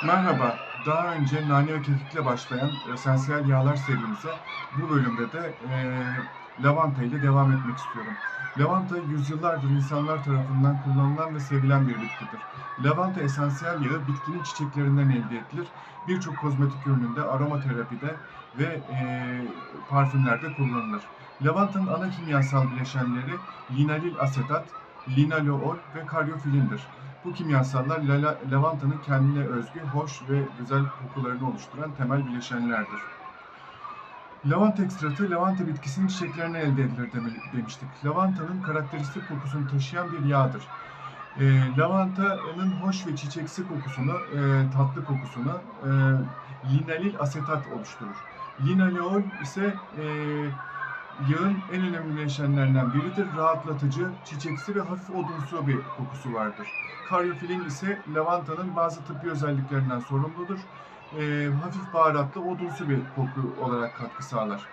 Merhaba. Daha önce nane ve kekikle başlayan esansiyel yağlar serimize bu bölümde de eee lavanta ile devam etmek istiyorum. Lavanta yüzyıllardır insanlar tarafından kullanılan ve sevilen bir bitkidir. Lavanta esansiyel yağı bitkinin çiçeklerinden elde edilir. Birçok kozmetik ürününde, aromaterapide ve eee, parfümlerde kullanılır. Lavantanın ana kimyasal bileşenleri linalil asetat, linalool ve karyofilindir. Bu kimyasallar lavantanın kendine özgü, hoş ve güzel kokularını oluşturan temel bileşenlerdir. Lavanta ekstratı lavanta bitkisinin çiçeklerinden elde edilir demiştik. Lavantanın karakteristik kokusunu taşıyan bir yağdır. Ee, lavantanın hoş ve çiçeksi kokusunu, e, tatlı kokusunu e, linalil asetat oluşturur. Linalool ise e, yağın en önemli bileşenlerinden biridir. Rahatlatıcı, çiçeksi ve hafif odunsu bir kokusu vardır. Karyofilin ise lavantanın bazı tıbbi özelliklerinden sorumludur. Ee, hafif baharatlı, odunsu bir koku olarak katkı sağlar.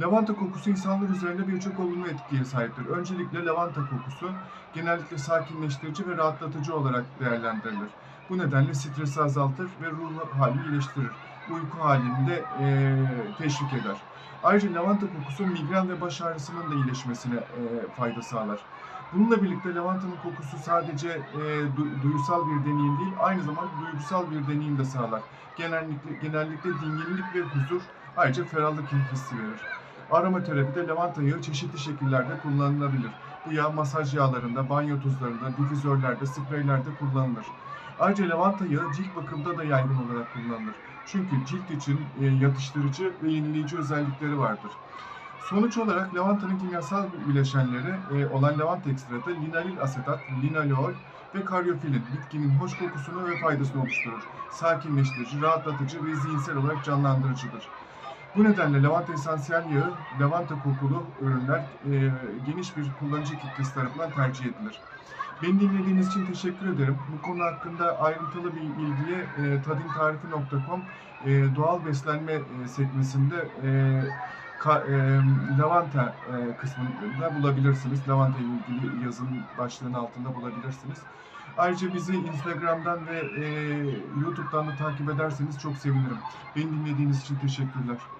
Lavanta kokusu insanlar üzerinde birçok olumlu etkiye sahiptir. Öncelikle lavanta kokusu genellikle sakinleştirici ve rahatlatıcı olarak değerlendirilir. Bu nedenle stresi azaltır ve ruh halini iyileştirir. Uyku halini de eee, teşvik eder. Ayrıca lavanta kokusu migren ve baş ağrısının da iyileşmesine eee, fayda sağlar. Bununla birlikte lavantanın kokusu sadece eee, du- bir deneyim değil, aynı zamanda duygusal bir deneyim de sağlar. Genellikle, genellikle dinginlik ve huzur, ayrıca ferahlık hissi verir. Aromaterapide lavanta yağı çeşitli şekillerde kullanılabilir. Bu yağ masaj yağlarında, banyo tuzlarında, difüzörlerde, spreylerde kullanılır. Ayrıca lavanta yağı cilt bakımında da yaygın olarak kullanılır. Çünkü cilt için e, yatıştırıcı ve yenileyici özellikleri vardır. Sonuç olarak lavantanın kimyasal bileşenleri e, olan lavanta ekstratı linalil asetat, linalool ve karyofilin bitkinin hoş kokusunu ve faydasını oluşturur. Sakinleştirici, rahatlatıcı ve zihinsel olarak canlandırıcıdır. Bu nedenle lavanta esansiyel yağı, lavanta kokulu ürünler e, geniş bir kullanıcı kitlesi tarafından tercih edilir. Beni dinlediğiniz için teşekkür ederim. Bu konu hakkında ayrıntılı bir bilgiye e, tadintarifi.com e, doğal beslenme e, sekmesinde e, ka- e, lavanta e, kısmında bulabilirsiniz. Lavanta ile ilgili yazının başlığının altında bulabilirsiniz. Ayrıca bizi Instagram'dan ve e, YouTube'dan da takip ederseniz çok sevinirim. Beni dinlediğiniz için teşekkürler.